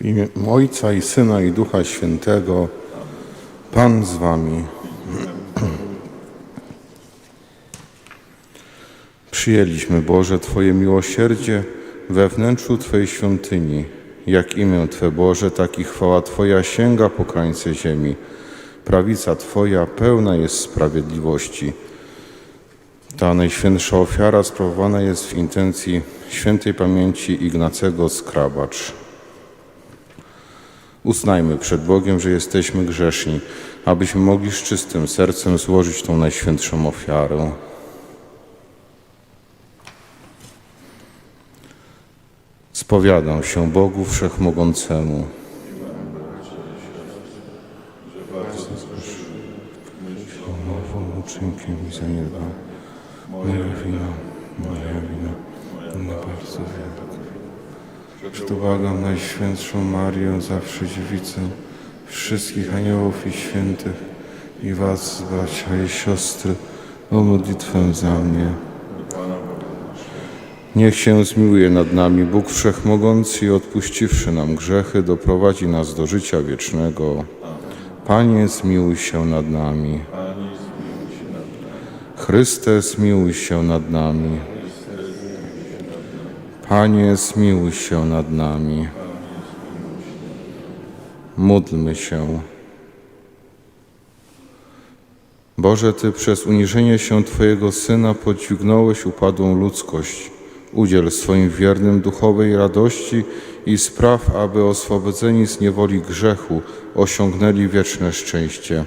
W imię Ojca i Syna i Ducha Świętego, Pan z Wami. Przyjęliśmy, Boże, Twoje miłosierdzie we wnętrzu Twojej świątyni. Jak imię Twe, Boże, tak i chwała Twoja sięga po krańce ziemi. Prawica Twoja pełna jest sprawiedliwości. Ta najświętsza ofiara sprawowana jest w intencji świętej pamięci Ignacego Skrabacz. Uznajmy przed Bogiem, że jesteśmy grzeszni, abyśmy mogli z czystym sercem złożyć tą najświętszą ofiarę. Spowiadam się Bogu Wszechmogącemu. Uczynkiem i zaniedbam. Moja wina, moja wina, na bardzo wielka. Przebłagam Najświętszą Marię, zawsze dziewicę, wszystkich aniołów i świętych i was, bracia i siostry, o modlitwę za mnie. Niech się zmiłuje nad nami Bóg Wszechmogący i odpuściwszy nam grzechy, doprowadzi nas do życia wiecznego. Panie, zmiłuj się nad nami. Chryste, zmiłuj się nad nami. Panie, zmiłuj się nad nami. Módlmy się. Boże, Ty przez uniżenie się Twojego Syna podźwignąłeś upadłą ludzkość. Udziel swoim wiernym duchowej radości i spraw, aby oswobodzeni z niewoli grzechu osiągnęli wieczne szczęście.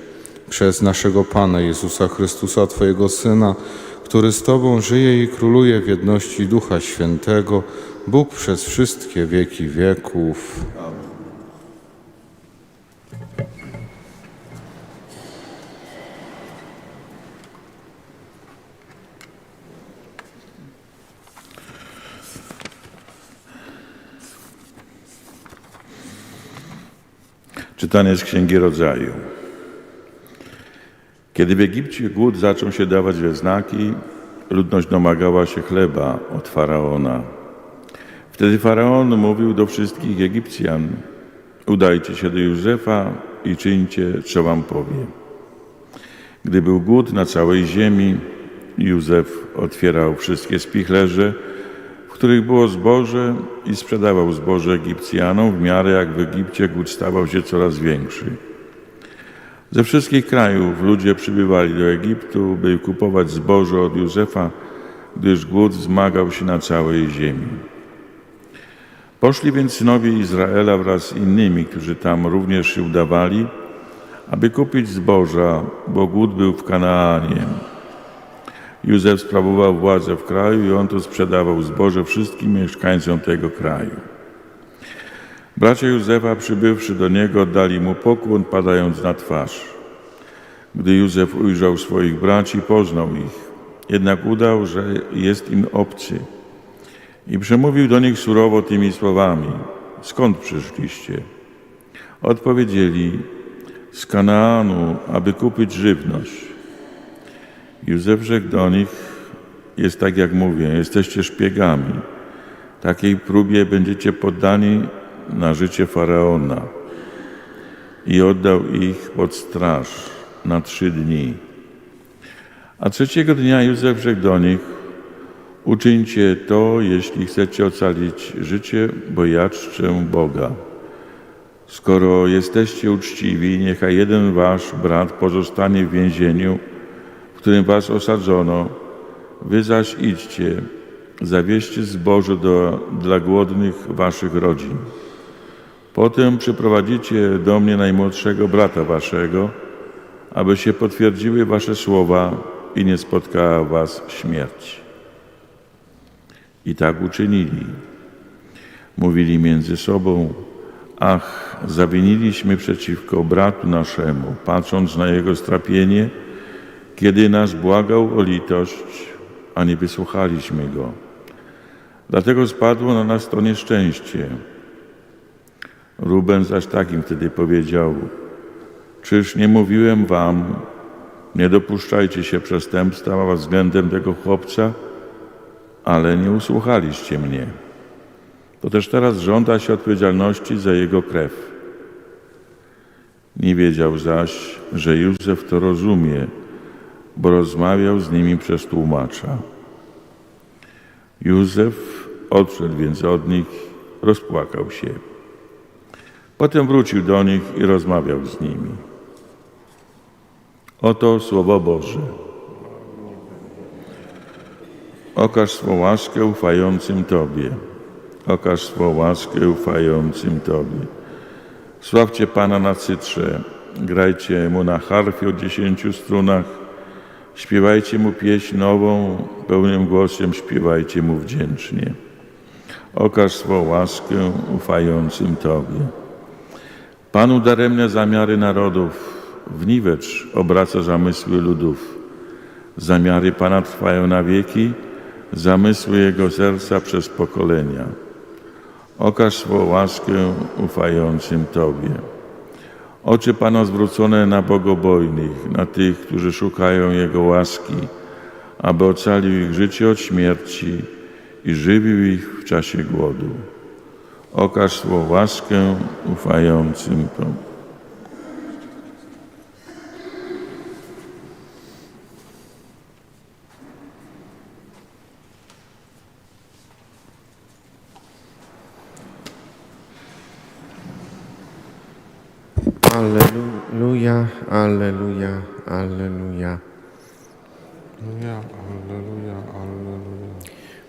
Przez naszego Pana Jezusa Chrystusa, Twojego Syna, który z Tobą żyje i króluje w jedności Ducha Świętego, Bóg przez wszystkie wieki wieków. Czytanie z Księgi Rodzaju. Kiedy w Egipcie głód zaczął się dawać we znaki, ludność domagała się chleba od Faraona. Wtedy Faraon mówił do wszystkich Egipcjan, udajcie się do Józefa i czyńcie, co wam powie. Gdy był głód na całej ziemi, Józef otwierał wszystkie spichlerze, w których było zboże i sprzedawał zboże Egipcjanom w miarę jak w Egipcie głód stawał się coraz większy. Ze wszystkich krajów ludzie przybywali do Egiptu, by kupować zboże od Józefa, gdyż głód zmagał się na całej ziemi. Poszli więc synowie Izraela wraz z innymi, którzy tam również się udawali, aby kupić zboża, bo głód był w Kanaanie. Józef sprawował władzę w kraju i on tu sprzedawał zboże wszystkim mieszkańcom tego kraju. Bracia Józefa, przybywszy do niego, dali mu pokłon, padając na twarz. Gdy Józef ujrzał swoich braci, poznał ich, jednak udał, że jest im obcy. I przemówił do nich surowo tymi słowami: Skąd przyszliście? Odpowiedzieli: Z Kanaanu, aby kupić żywność. Józef rzekł do nich: Jest tak, jak mówię, jesteście szpiegami. Takiej próbie będziecie poddani na życie faraona. I oddał ich pod straż na trzy dni. A trzeciego dnia Józef rzekł do nich: Uczyńcie to, jeśli chcecie ocalić życie, bo ja czczę Boga. Skoro jesteście uczciwi, niechaj jeden wasz brat pozostanie w więzieniu, w którym was osadzono. Wy zaś idźcie, zawieźcie zboże do, dla głodnych waszych rodzin. Potem przyprowadzicie do mnie najmłodszego brata waszego, aby się potwierdziły wasze słowa i nie spotkała was śmierć. I tak uczynili. Mówili między sobą, ach, zawiniliśmy przeciwko bratu naszemu, patrząc na jego strapienie, kiedy nas błagał o litość, a nie wysłuchaliśmy go. Dlatego spadło na nas to nieszczęście. Ruben zaś takim wtedy powiedział: Czyż nie mówiłem wam, nie dopuszczajcie się przestępstwa względem tego chłopca, ale nie usłuchaliście mnie. to też teraz żąda się odpowiedzialności za jego krew. Nie wiedział zaś, że Józef to rozumie, bo rozmawiał z nimi przez tłumacza. Józef odszedł więc od nich, rozpłakał się. Potem wrócił do nich i rozmawiał z nimi. Oto słowo Boże. Okaż swą łaskę ufającym Tobie. Okaż swą łaskę ufającym Tobie. Sławcie Pana na cytrze, grajcie Mu na harfie o dziesięciu strunach, śpiewajcie Mu pieśń nową, pełnym głosem śpiewajcie Mu wdzięcznie. Okaż swą łaskę ufającym Tobie. Panu daremne zamiary narodów, w obraca zamysły ludów. Zamiary Pana trwają na wieki, zamysły Jego serca przez pokolenia. Okaż swą łaskę ufającym Tobie. Oczy Pana zwrócone na bogobojnych, na tych, którzy szukają Jego łaski, aby ocalił ich życie od śmierci i żywił ich w czasie głodu. Okaż swą łaskę ufającym Tobie. Alleluja, alleluja, alleluja. Alleluja, alleluja, alleluja.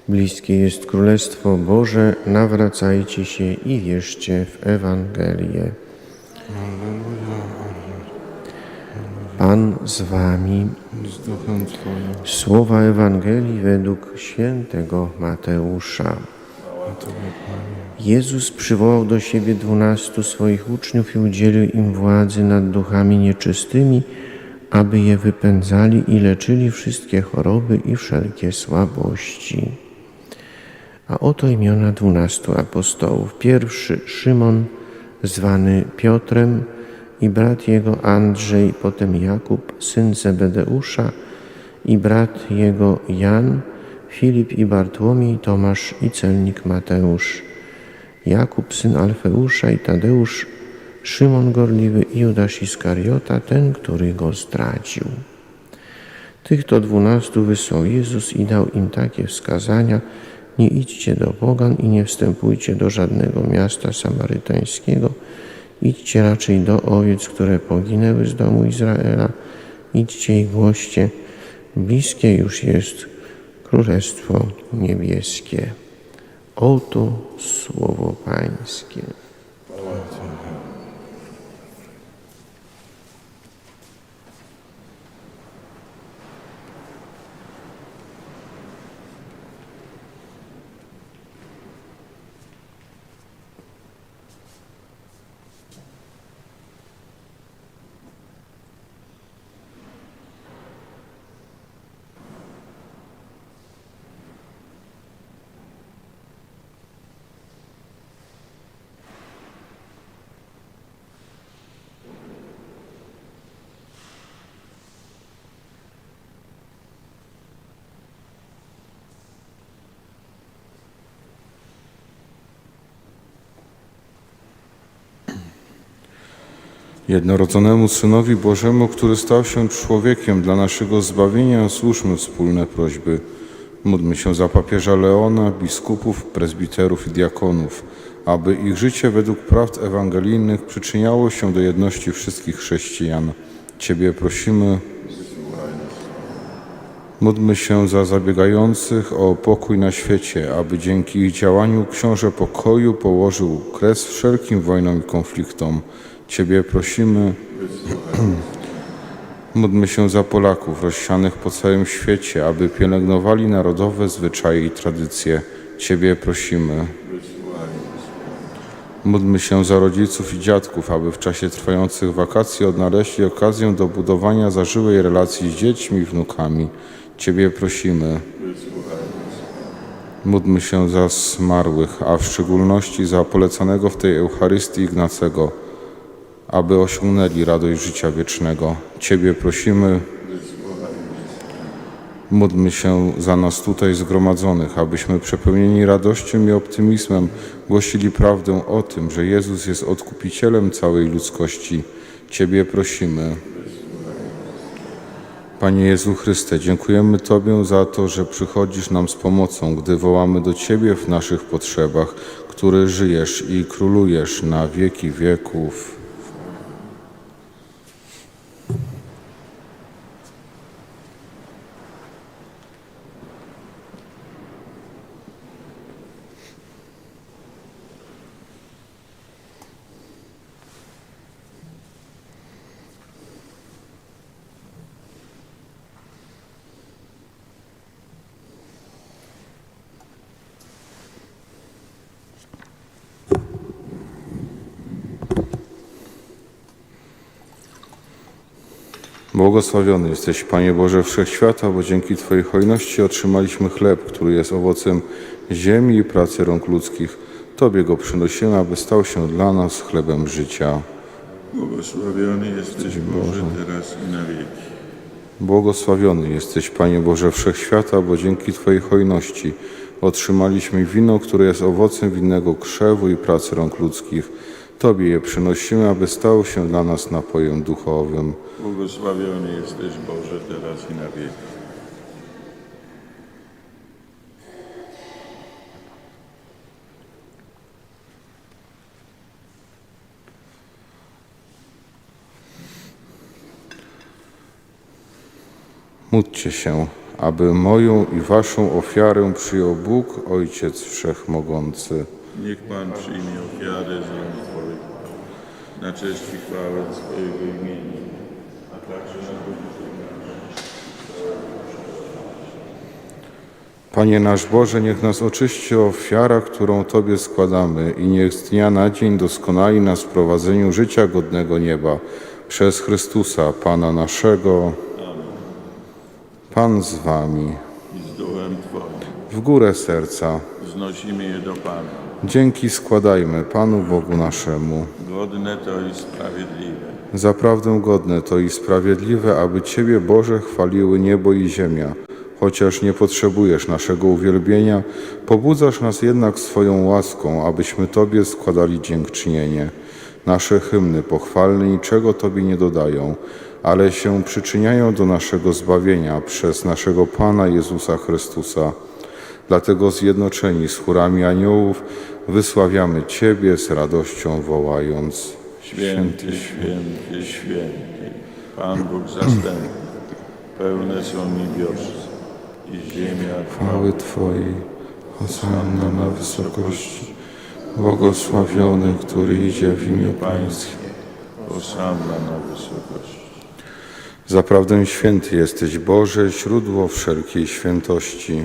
Bliskie jest Królestwo Boże, nawracajcie się i wierzcie w Ewangelię. Pan z wami. Słowa Ewangelii według świętego Mateusza. Jezus przywołał do siebie dwunastu swoich uczniów i udzielił im władzy nad duchami nieczystymi, aby je wypędzali i leczyli wszystkie choroby i wszelkie słabości. A oto imiona dwunastu apostołów. Pierwszy Szymon, zwany Piotrem, i brat jego Andrzej, potem Jakub, syn Zebedeusza, i brat jego Jan, Filip i Bartłomiej, Tomasz i celnik Mateusz, Jakub, syn Alfeusza i Tadeusz, Szymon Gorliwy i Judasz Iskariota, ten, który go zdradził. Tych to dwunastu wysłał Jezus i dał im takie wskazania: Nie idźcie do pogan i nie wstępujcie do żadnego miasta samarytańskiego. Idźcie raczej do owiec, które poginęły z domu Izraela. Idźcie i głoście. Bliskie już jest Królestwo Niebieskie. Oto słowo Pańskie. Jednorodzonemu Synowi Bożemu, który stał się człowiekiem dla naszego zbawienia, służmy wspólne prośby. Módlmy się za papieża Leona, biskupów, prezbiterów i diakonów, aby ich życie według prawd ewangelijnych przyczyniało się do jedności wszystkich chrześcijan. Ciebie prosimy. Módlmy się za zabiegających o pokój na świecie, aby dzięki ich działaniu Książę Pokoju położył kres wszelkim wojnom i konfliktom. Ciebie prosimy. Módlmy się za Polaków rozsianych po całym świecie, aby pielęgnowali narodowe zwyczaje i tradycje. Ciebie prosimy. Módlmy się za rodziców i dziadków, aby w czasie trwających wakacji odnaleźli okazję do budowania zażyłej relacji z dziećmi i wnukami. Ciebie prosimy. Módlmy się za zmarłych, a w szczególności za polecanego w tej Eucharystii Ignacego, aby osiągnęli radość życia wiecznego. Ciebie prosimy. Módlmy się za nas tutaj zgromadzonych, abyśmy przepełnieni radością i optymizmem głosili prawdę o tym, że Jezus jest odkupicielem całej ludzkości. Ciebie prosimy. Panie Jezu Chryste, dziękujemy Tobie za to, że przychodzisz nam z pomocą, gdy wołamy do Ciebie w naszych potrzebach, który żyjesz i królujesz na wieki wieków. Błogosławiony jesteś, Panie Boże Wszechświata, bo dzięki Twojej hojności otrzymaliśmy chleb, który jest owocem ziemi i pracy rąk ludzkich. Tobie go przynosimy, aby stał się dla nas chlebem życia. Błogosławiony jesteś Boże teraz i na wieki. Błogosławiony jesteś, Panie Boże Wszechświata, bo dzięki Twojej hojności otrzymaliśmy wino, które jest owocem winnego krzewu i pracy rąk ludzkich. Tobie je przynosimy, aby stało się dla nas napojem duchowym. Błogosławiony jesteś Boże teraz i na wieki. Módlcie się, aby moją i waszą ofiarę przyjął Bóg, Ojciec Wszechmogący. Niech Pan przyjmie ofiarę na cześć i chwałę swojego imienia, a także na Panie nasz Boże, niech nas oczyści ofiara, którą Tobie składamy i niech z dnia na dzień doskonali nas w prowadzeniu życia godnego nieba przez Chrystusa, Pana naszego. Pan z Wami. i z duchem Twoim. W górę serca. Wznosimy je do Pana. Dzięki składajmy Panu Bogu naszemu. Godne to i sprawiedliwe. Zaprawdę godne to i sprawiedliwe, aby Ciebie, Boże, chwaliły niebo i ziemia. Chociaż nie potrzebujesz naszego uwielbienia, pobudzasz nas jednak swoją łaską, abyśmy Tobie składali dziękczynienie. Nasze hymny pochwalne niczego Tobie nie dodają, ale się przyczyniają do naszego zbawienia przez naszego Pana Jezusa Chrystusa. Dlatego zjednoczeni z chórami aniołów wysławiamy Ciebie z radością wołając. Święty, święty, święty, Pan Bóg zastępny, pełne są niebiosy i ziemia chwały Twojej, Hosanna na wysokości, błogosławiony, który idzie w imię Pańskie. Hosanna na wysokości. Zaprawdę święty jesteś Boże, źródło wszelkiej świętości.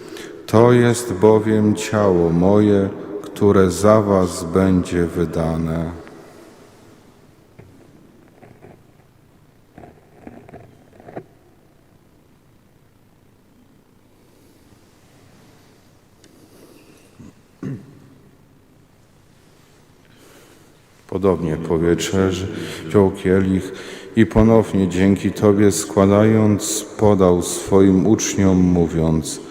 To jest bowiem ciało moje, które za was będzie wydane. Podobnie po wieczerzy wziął kielich i ponownie dzięki Tobie składając podał swoim uczniom mówiąc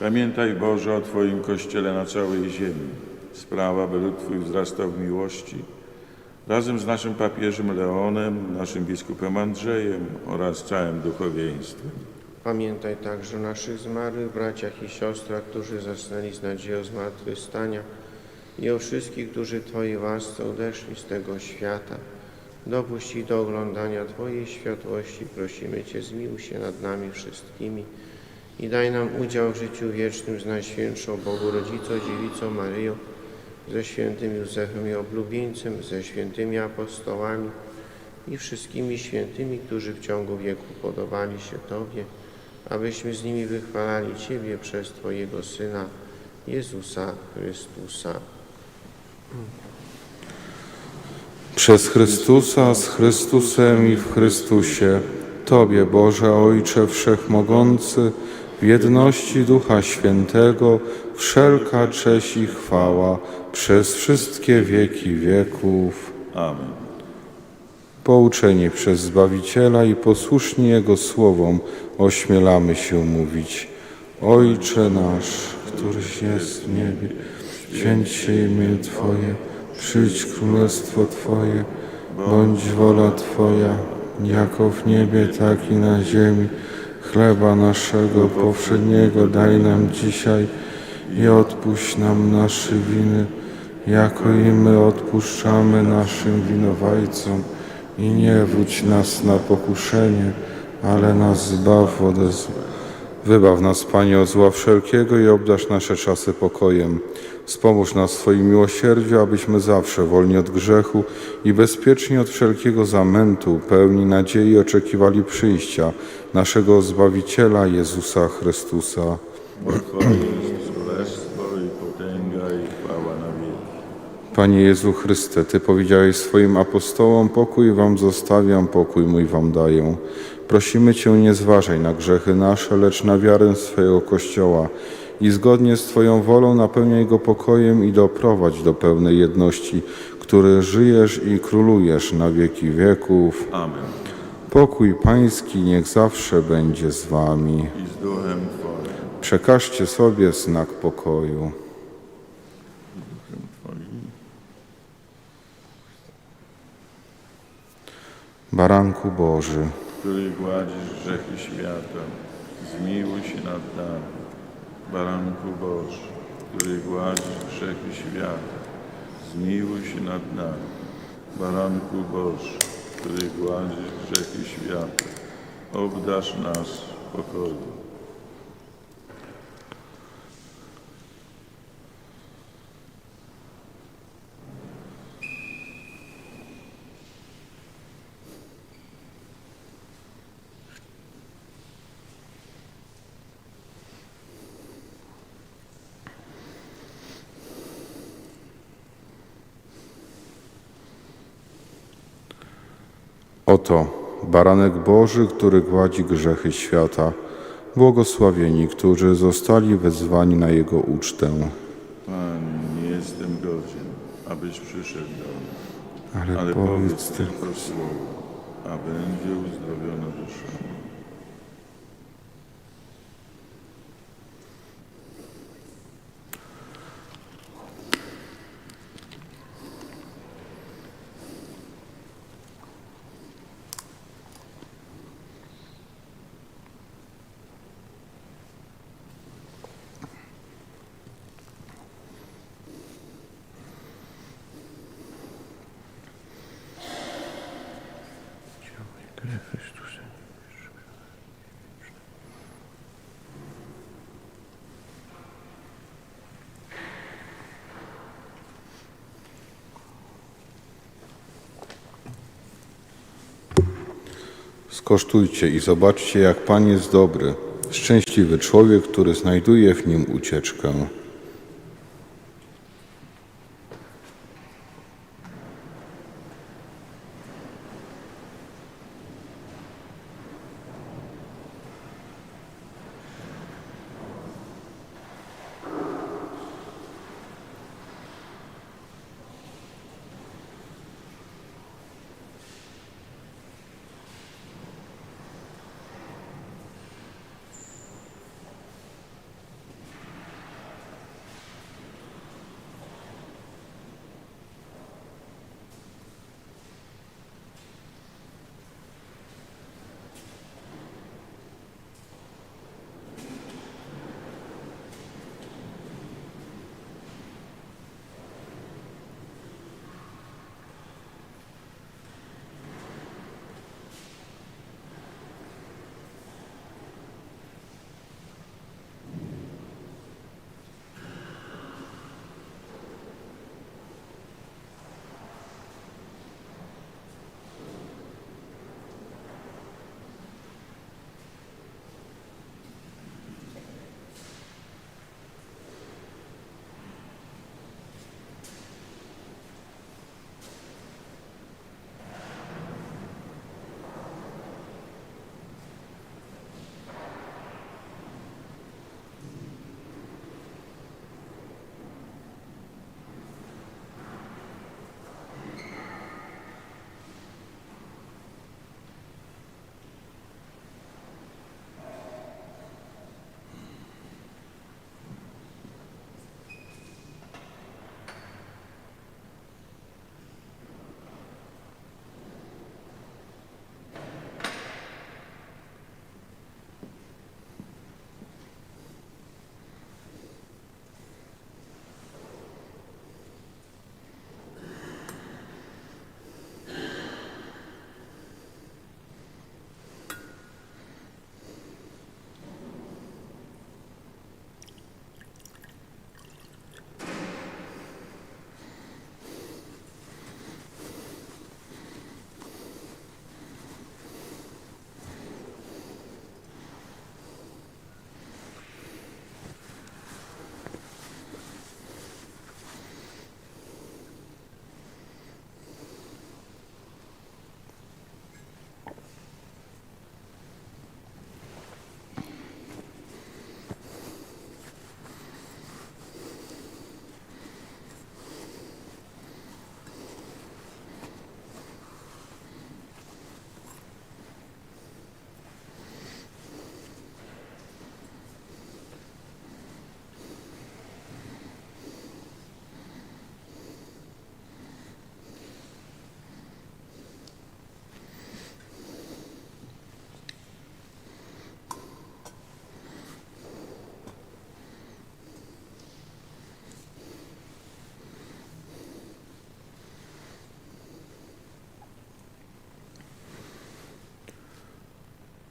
Pamiętaj Boże o Twoim Kościele na całej ziemi. Sprawa, by lud Twój wzrastał w miłości. Razem z naszym papieżem Leonem, naszym biskupem Andrzejem oraz całym duchowieństwem. Pamiętaj także o naszych zmarłych braciach i siostrach, którzy zasnęli z nadzieją zmartwychwstania i o wszystkich, którzy Twojej łasce odeszli z tego świata. Dopuść do oglądania Twojej światłości. Prosimy Cię, zmiłuj się nad nami wszystkimi i daj nam udział w życiu wiecznym z Najświętszą Bogu Rodzicą, Dziewicą Maryją, ze świętym Józefem i oblubieńcem, ze świętymi apostołami i wszystkimi świętymi, którzy w ciągu wieku podobali się Tobie, abyśmy z nimi wychwalali Ciebie przez Twojego Syna, Jezusa Chrystusa. Przez Chrystusa, z Chrystusem i w Chrystusie, Tobie, Boże Ojcze Wszechmogący, w jedności Ducha Świętego, wszelka cześć i chwała przez wszystkie wieki wieków. Amen. Pouczeni przez Zbawiciela i posłuszni Jego słowom, ośmielamy się mówić. Ojcze nasz, któryś jest w niebie, święć się imię Twoje, przyjdź królestwo Twoje, bądź wola Twoja, jako w niebie, tak i na ziemi. Chleba naszego powszedniego daj nam dzisiaj i odpuść nam nasze winy, jako i my odpuszczamy naszym winowajcom. I nie wódź nas na pokuszenie, ale nas zbaw zła. Wybaw nas, Panie, od zła wszelkiego i obdasz nasze czasy pokojem. Wspomóż nas w Twoim miłosierdziu, abyśmy zawsze wolni od grzechu i bezpieczni od wszelkiego zamętu, pełni nadziei oczekiwali przyjścia naszego Zbawiciela Jezusa Chrystusa. Bo jest potęga i chwała na. Panie Jezu Chryste, Ty powiedziałeś swoim apostołom, pokój Wam zostawiam, pokój mój Wam daję. Prosimy Cię, nie zważaj na grzechy nasze, lecz na wiarę swojego Kościoła i zgodnie z Twoją wolą napełniaj go pokojem i doprowadź do pełnej jedności, który żyjesz i królujesz na wieki wieków. Amen. Pokój Pański niech zawsze będzie z Wami. I z duchem Twoim. Przekażcie sobie znak pokoju. Baranku Boży, który gładzisz grzechy świata, zmiłuj się nad nami. Baranku Boży, który gładzisz grzechy świata, zmiłuj się nad nami. Baranku Boży, który gładzisz grzechy świata, obdasz nas pokoju. Oto baranek Boży, który gładzi grzechy świata. Błogosławieni, którzy zostali wezwani na Jego ucztę. Panie, nie jestem godzien, abyś przyszedł do mnie, Ale, ale powiedz tylko słowo, a będzie uzdrowiona dusza. Moja. Skosztujcie i zobaczcie, jak Pan jest dobry. Szczęśliwy człowiek, który znajduje w nim ucieczkę.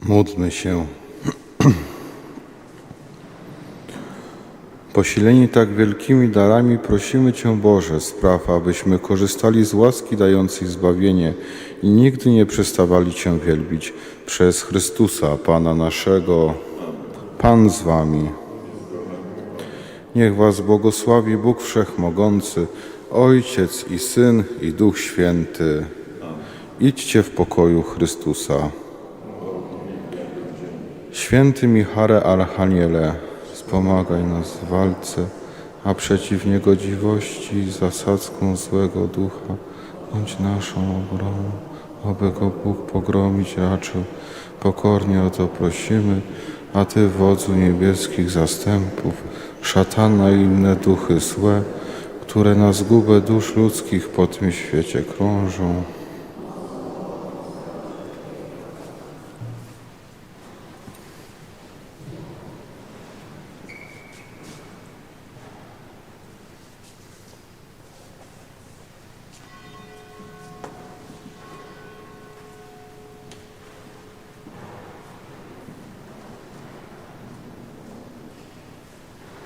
Módlmy się. Posileni tak wielkimi darami prosimy Cię, Boże, spraw, abyśmy korzystali z łaski dającej zbawienie i nigdy nie przestawali Cię wielbić przez Chrystusa, Pana naszego. Pan z Wami. Niech Was błogosławi Bóg Wszechmogący, Ojciec i Syn i Duch Święty. Idźcie w pokoju Chrystusa. Święty Michale Archaniele, wspomagaj nas w walce, a przeciw niegodziwości i zasadzką złego ducha bądź naszą obroną, aby go Bóg pogromić raczył. Pokornie o to prosimy, a Ty, wodzu niebieskich zastępów, szatana i inne duchy złe, które na zgubę dusz ludzkich po tym świecie krążą,